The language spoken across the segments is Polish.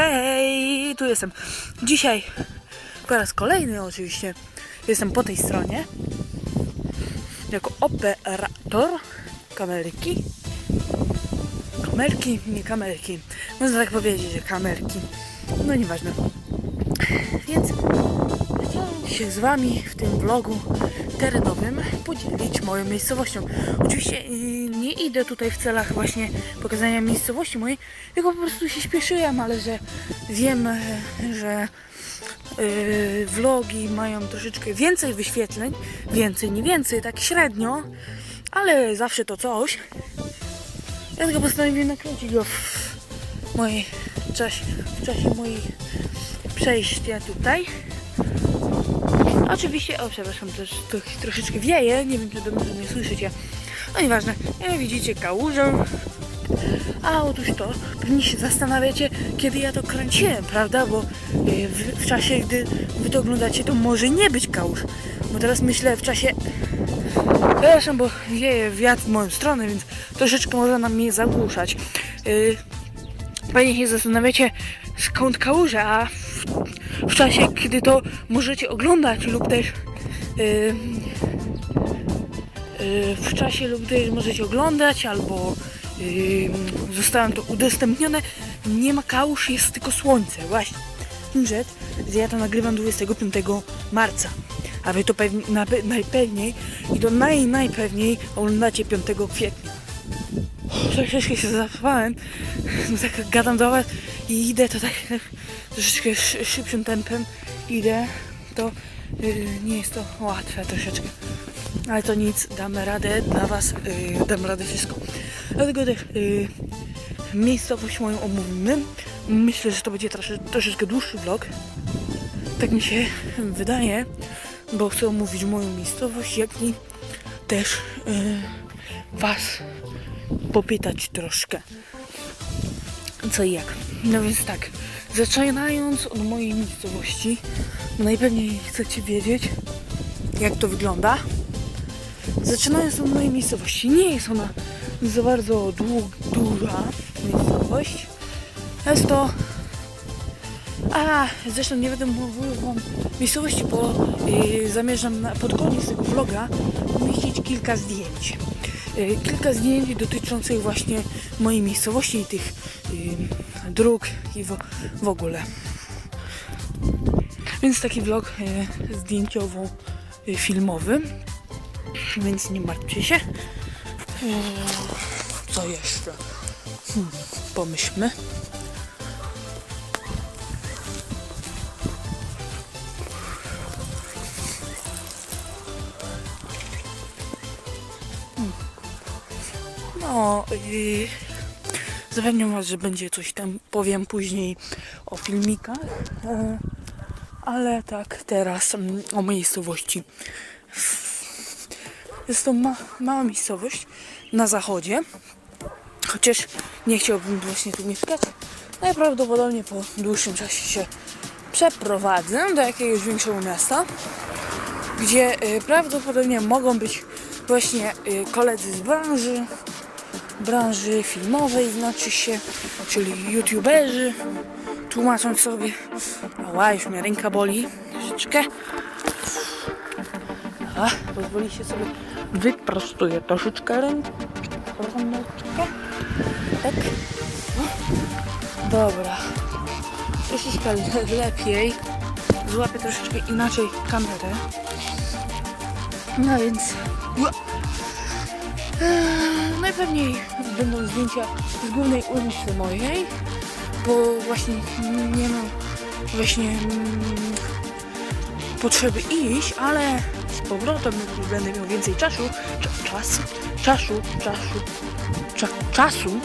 Hej, tu jestem. Dzisiaj po raz kolejny oczywiście jestem po tej stronie jako operator kamerki. Kamerki, nie kamerki. Można tak powiedzieć, że kamerki. No nieważne. Więc chciałem się z Wami w tym vlogu terenowym podzielić moją miejscowością. Oczywiście yy, nie idę tutaj w celach właśnie pokazania miejscowości mojej, tylko po prostu się śpieszyłem, ale że wiem, e, że yy, vlogi mają troszeczkę więcej wyświetleń, więcej, nie więcej, tak średnio, ale zawsze to coś. Dlatego postanowiłem nakręcić go w mojej czasie, w czasie mojej przejścia tutaj. Oczywiście, o przepraszam, też to troszeczkę wieje, nie wiem czy dobrze mnie słyszycie. No nieważne, jak widzicie kałużę. A otóż to, pewnie się zastanawiacie, kiedy ja to kręciłem, prawda? Bo y, w, w czasie, gdy wy to oglądacie, to może nie być kałuż. Bo teraz myślę w czasie... Przepraszam, bo wieje wiatr w moją stronę, więc troszeczkę może nam mnie zagłuszać. Y, Pewnie się zastanawiacie, skąd kałuża, a w, czasie, kiedy to możecie oglądać lub też yy, yy, w czasie lub też możecie oglądać albo yy, zostało to udostępnione, nie ma kałuż, jest tylko słońce, właśnie. Rzecz, że ja to nagrywam 25 marca, a wy to pewnie, na, najpewniej i to naj, najpewniej oglądacie 5 kwietnia. Troszeczkę się zapałem, no tak gadam do was i idę to tak troszeczkę szy- szybszym tempem idę, to yy, nie jest to łatwe troszeczkę. Ale to nic, damy radę dla was, yy, dam radę wszystko. Dlatego też yy, miejscowość moją omówimy. Myślę, że to będzie trosze, troszeczkę dłuższy vlog. Tak mi się wydaje, bo chcę omówić moją miejscowość, jak i też yy, was popytać troszkę. Co i jak. No więc tak, zaczynając od mojej miejscowości, bo najpewniej chcecie wiedzieć, jak to wygląda. Zaczynając od mojej miejscowości, nie jest ona za bardzo dług, duża miejscowość. Jest to... A, zresztą nie będę mówił wam miejscowości, bo yy, zamierzam na, pod koniec tego vloga umieścić kilka zdjęć. Yy, kilka zdjęć dotyczących właśnie mojej miejscowości i tych yy, dróg i w, w ogóle. Więc taki vlog yy, zdjęciowo-filmowy. Więc nie martwcie się. Yy, co jeszcze? Hmm, pomyślmy. No, yy, zapewniam Was, że będzie coś tam, powiem później o filmikach, yy, ale tak teraz mm, o miejscowości. Jest to ma, mała miejscowość na zachodzie, chociaż nie chciałbym właśnie tu mieszkać. Najprawdopodobniej po dłuższym czasie się przeprowadzę do jakiegoś większego miasta, gdzie y, prawdopodobnie mogą być właśnie y, koledzy z branży, branży filmowej, znaczy się, czyli youtuberzy, tłumacząc sobie, ała, już mnie ręka boli, troszeczkę. A, pozwoli się sobie wyprostuję troszeczkę rękę, tak. Dobra, troszeczkę le- lepiej, złapię troszeczkę inaczej kamerę. No więc, najpewniej będą zdjęcia z głównej ulicy mojej, bo właśnie nie mam właśnie mm, potrzeby iść, ale z powrotem będę miał więcej czasu, cza, czasu, czasu, czasu, cza, czasu,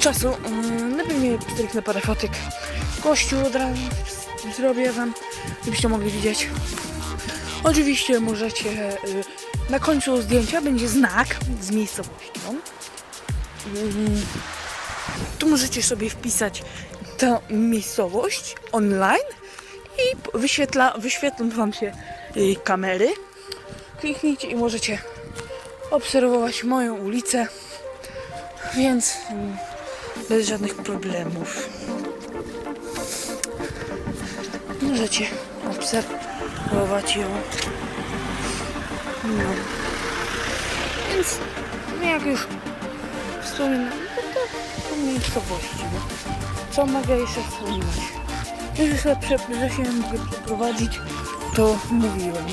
czasu, mm, najpewniej stricte parę fotek kościół od razu zrobię wam, żebyście mogli widzieć. Oczywiście możecie y, na końcu zdjęcia będzie znak z miejscowością. Tu możecie sobie wpisać tę miejscowość online i wyświetla, wyświetlą Wam się y, kamery. Kliknijcie i możecie obserwować moją ulicę, więc mm, bez żadnych problemów. Możecie obserwować ją. No. Więc jak już wspominam, no to miejscowości, no. Co mogę jeszcze wspominać? Jeżeli sobie się mogę przeprowadzić, to mówiłem.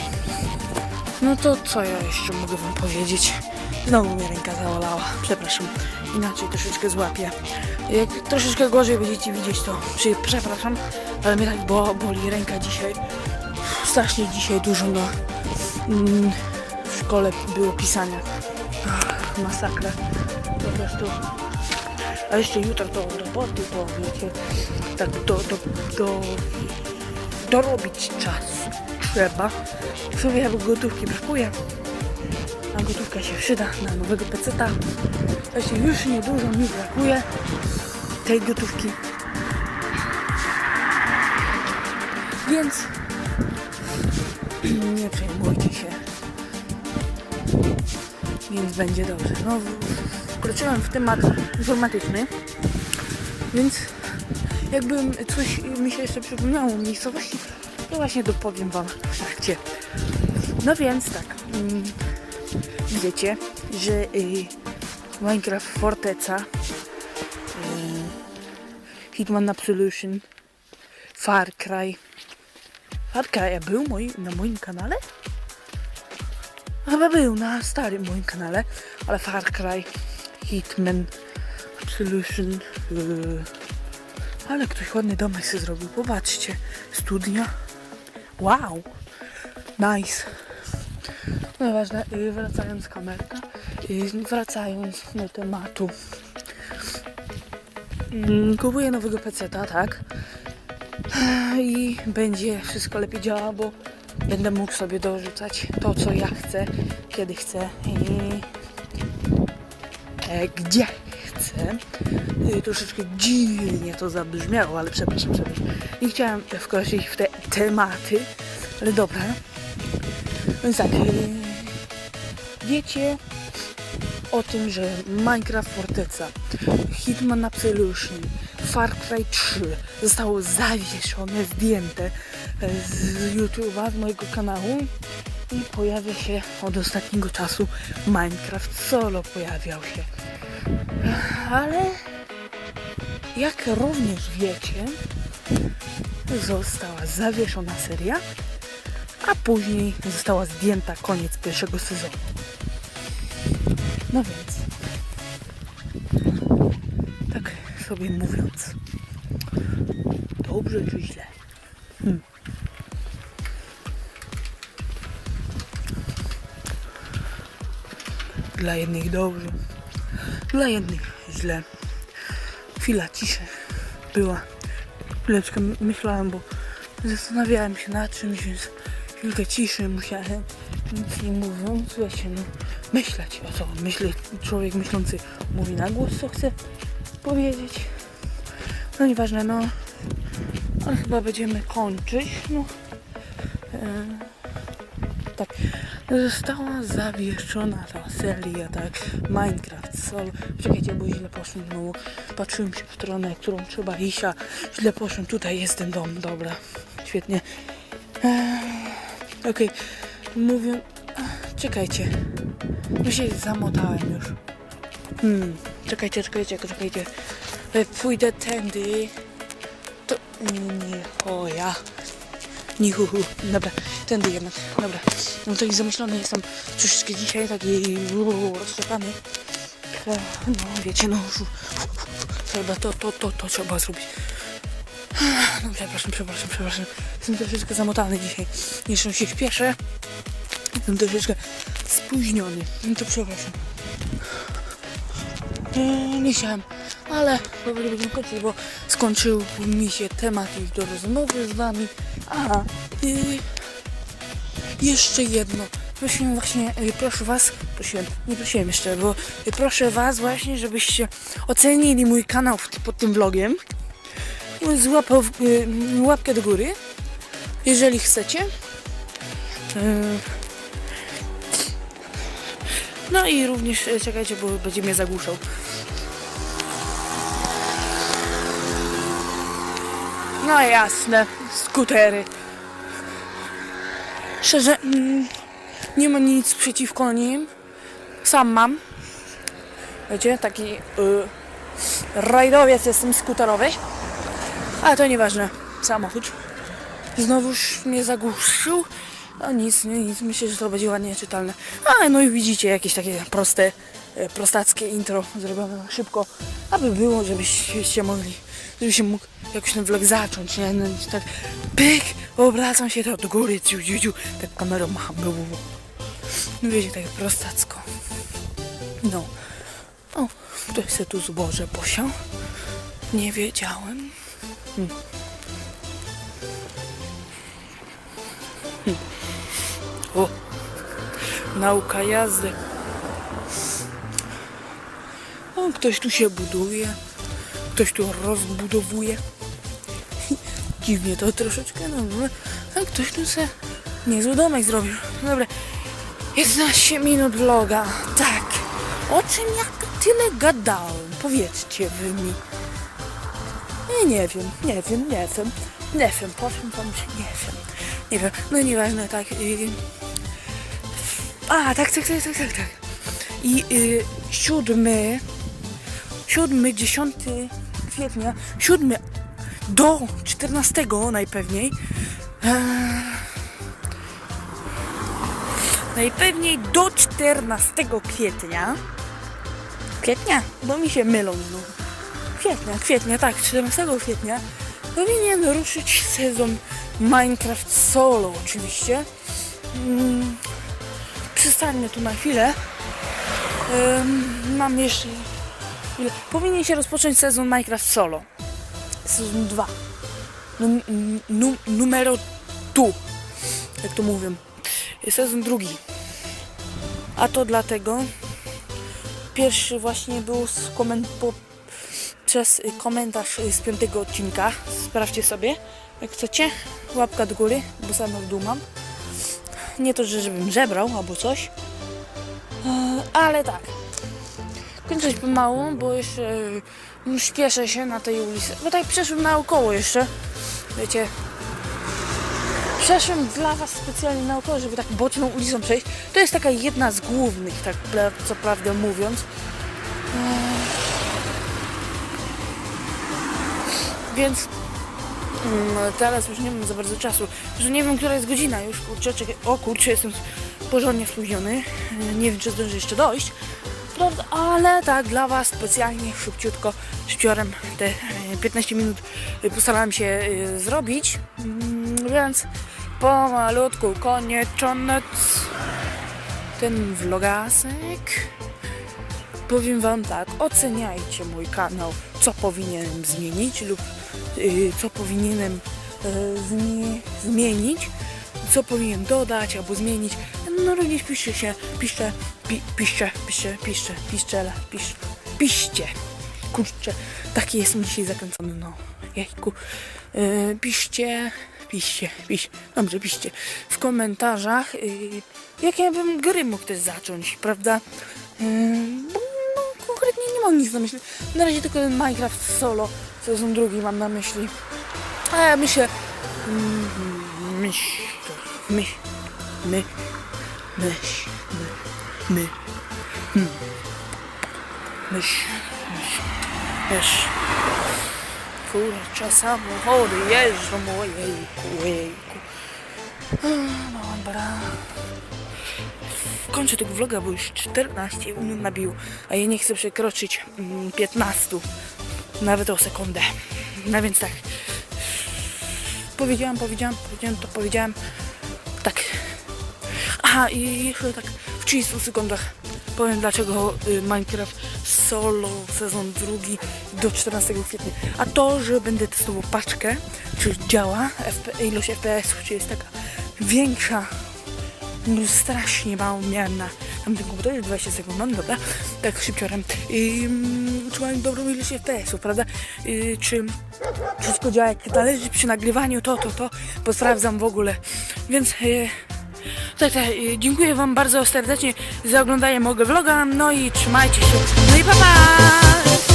No to co ja jeszcze mogę wam powiedzieć? Znowu mnie ręka załalała. Przepraszam. Inaczej troszeczkę złapię. Jak troszeczkę gorzej będziecie widzieć, to przepraszam, ale mnie tak bo, boli ręka dzisiaj. Strasznie dzisiaj dużo na mm, szkole było pisania. Masakra. Po prostu. A jeszcze jutro to roboty, to wiecie, tak do, do, do, dorobić czas trzeba. Sobie bo gotówki brakuje, a gotówka się przyda na nowego peceta. Właśnie już niedużo mi brakuje tej gotówki. Więc nie przejmujcie. Więc będzie dobrze. No, wkroczyłem w temat informatyczny, więc jakbym coś mi się jeszcze przypomniało o miejscowości, to właśnie dopowiem Wam w trakcie. No więc tak, mm, wiecie, że y, Minecraft Forteca, y, Hitman Absolution, Far Cry. Far Cry był moi, na moim kanale? Chyba był na starym moim kanale, ale Far Cry, Hitman, Absolution. Yy. Ale ktoś ładny domek sobie zrobił. Popatrzcie, studnia. Wow, nice. No ważne, yy, wracając kamerka, yy, wracając do tematu. Mm, Kupuję nowego peceta, tak? I będzie wszystko lepiej działało, bo będę mógł sobie dorzucać to, co ja chcę, kiedy chcę i e, gdzie chcę. Y, troszeczkę dziwnie to zabrzmiało, ale przepraszam, przepraszam. Nie chciałem wkroczyć w te tematy, ale dobra. Więc tak, y, wiecie o tym, że Minecraft Forteca, Hitman Absolution, Far Cry 3 zostało zawieszone, zdjęte e, z YouTube'a, z mojego kanału i pojawia się od ostatniego czasu Minecraft Solo pojawiał się. Ale jak również wiecie, została zawieszona seria, a później została zdjęta koniec pierwszego sezonu. No więc, tak sobie mówiąc, dobrze czy źle? Dla jednych dobrze, dla jednych źle. Chwila ciszy była. Chwileczkę myślałem, bo zastanawiałem się nad czymś, więc chwilkę ciszy musiałem nic nie mówiąc, wiecie, no, myśleć o co myśli człowiek myślący mówi na głos, co chce powiedzieć. No nieważne, no, ale chyba będziemy kończyć, no. E, tak, została zawieszona ta seria, tak, Minecraft Solo. Czekajcie, bo źle poszłem znowu. Patrzyłem się w stronę, którą trzeba iść, źle poszłem. Tutaj jest ten dom, dobra, świetnie. Eee, Okej, mówię, ach, czekajcie, bo się zamotałem już. Hmm, czekajcie, czekajcie, czekajcie. E, Pójdę tędy. To nie, o ja. Nihuhu. Dobra, tędy jednak. Dobra. No taki zamyślony jestem troszeczkę dzisiaj, taki rozczepany. E, No, wiecie, no. Trzeba to, to, to, to trzeba zrobić. No przepraszam, przepraszam, przepraszam. Jestem troszeczkę zamotany dzisiaj. Jeszcze się śpieszę. Jestem troszeczkę spóźniony. No to przepraszam. E, Nie chciałem, ale powoli będziemy kończyć, bo skończył mi się temat już do rozmowy z wami. A, y, jeszcze jedno. Prosiłem właśnie, y, proszę was, prosiłem, nie prosiłem jeszcze, bo y, proszę was właśnie, żebyście ocenili mój kanał pod tym vlogiem. Z łapą, w- y, łapkę do góry, jeżeli chcecie. No i również, czekajcie, bo będzie mnie zagłuszał. No jasne, skutery. Szczerze, mm, nie mam nic przeciwko nim. Sam mam. Wiecie, taki y, rajdowiec jestem skuterowy. Ale to nieważne. Samochód. Znowuż mnie zagłuszył. No nic, nie, nic. Myślę, że to będzie ładnie czytelne. No i widzicie jakieś takie proste, e, prostackie intro zrobione szybko, aby było, żebyście mogli, żeby się mógł jakoś ten vlog zacząć, nie? No, tak pyk, obracam się to do góry, ciu, ciu, ciu, tak kamerą macham, bu, bu, bu. No wiecie, tak prostacko. No. O, ktoś se tu zboże posiał. Nie wiedziałem. O, nauka jazdy. O, ktoś tu się buduje, ktoś tu rozbudowuje. Dziwnie to troszeczkę, no, a ktoś tu se niezły domek zrobił. Dobra, 11 minut vloga, tak. O czym ja tyle gadałem? Powiedzcie wy mi. Nie, nie wiem, nie wiem, nie wiem. Nie wiem, powiem wam, że nie wiem. Nie wiem, no nieważne, tak. Yy... A, tak, tak, tak, tak, tak, tak. I yy, siódmy, siódmy, dziesiąty kwietnia, siódmy do czternastego najpewniej. Eee, najpewniej do 14 kwietnia. Kwietnia? Bo mi się mylą znów. Kwietnia, kwietnia, tak, 14 kwietnia powinien ruszyć sezon Minecraft Solo oczywiście. Mm, przystańmy tu na chwilę. Ym, mam jeszcze... Powinien się rozpocząć sezon Minecraft Solo. Sezon 2. Num, num, numero tu. Jak to mówią. Sezon drugi. A to dlatego pierwszy właśnie był z koment po, przez komentarz z piątego odcinka. Sprawdźcie sobie, jak chcecie. Łapka do góry, bo sam w dół mam. Nie to, że żebym żebrał albo coś. E, Ale tak. Kończyć pomału, bo jeszcze y, śpieszę się na tej ulicy. Bo tak przeszłem naokoło jeszcze. Wiecie, Przeszłem dla Was specjalnie naokoło, żeby tak boczną ulicą przejść. To jest taka jedna z głównych, tak co prawdę mówiąc. Eee, Więc mm, teraz już nie mam za bardzo czasu. Że nie wiem, która jest godzina już. Kurczę, czekaj. O kurczę, jestem porządnie spóźniony. Eee, Nie wiem, czy zdążę jeszcze dojść. Prawda, ale tak dla Was specjalnie szybciutko, szybciorem te e, 15 minut e, postarałem się e, zrobić. Mm, Więc pomalutku konieczonec ten vlogasek. Powiem Wam tak, oceniajcie mój kanał, co powinienem zmienić lub co powinienem zmie- zmienić, co powinien dodać albo zmienić. No również piszcie się, piszcie, pi, piszcie, piszcie, piszcie, piszcie, pisz, piszcie. Kurczę, taki jestem dzisiaj zakręcony, no. Jejku. Y, piszcie, piszcie, pisz, dobrze, piszcie w komentarzach, y, jakie bym gry mógł też zacząć, prawda? Y, bo no, konkretnie nie mam nic na myśli. Na razie tylko ten Minecraft solo, sezon drugi mam na myśli. A ja myślę, mm, myśl, my, my, myśl, my, my, myśl, myśl, myśl. Kurczę, samochody jeżdżą, ojejku, ojejku. No dobra. Kończę tego vloga, bo już 14 minut nabił, a ja nie chcę przekroczyć mm, 15, nawet o sekundę. No więc tak. Powiedziałam, powiedziałam, powiedziałam, to powiedziałam. Tak. Aha, i jeszcze tak w 30 sekundach powiem dlaczego y, Minecraft Solo sezon drugi do 14 kwietnia. A to, że będę testował paczkę, czy działa, FP, ilość FPS-ów, czy jest taka większa no strasznie mało miałem na tamtym komputerze, 20 sekund, no dobra, tak szybciorem. I, mm, czy mam dobrą ilość FPS-ów, prawda? I, czy wszystko działa jak należy przy nagrywaniu, to, to, to, bo sprawdzam w ogóle. Więc e, tak, tak, e, dziękuję Wam bardzo serdecznie za oglądanie mojego vloga, no i trzymajcie się. No i pa pa!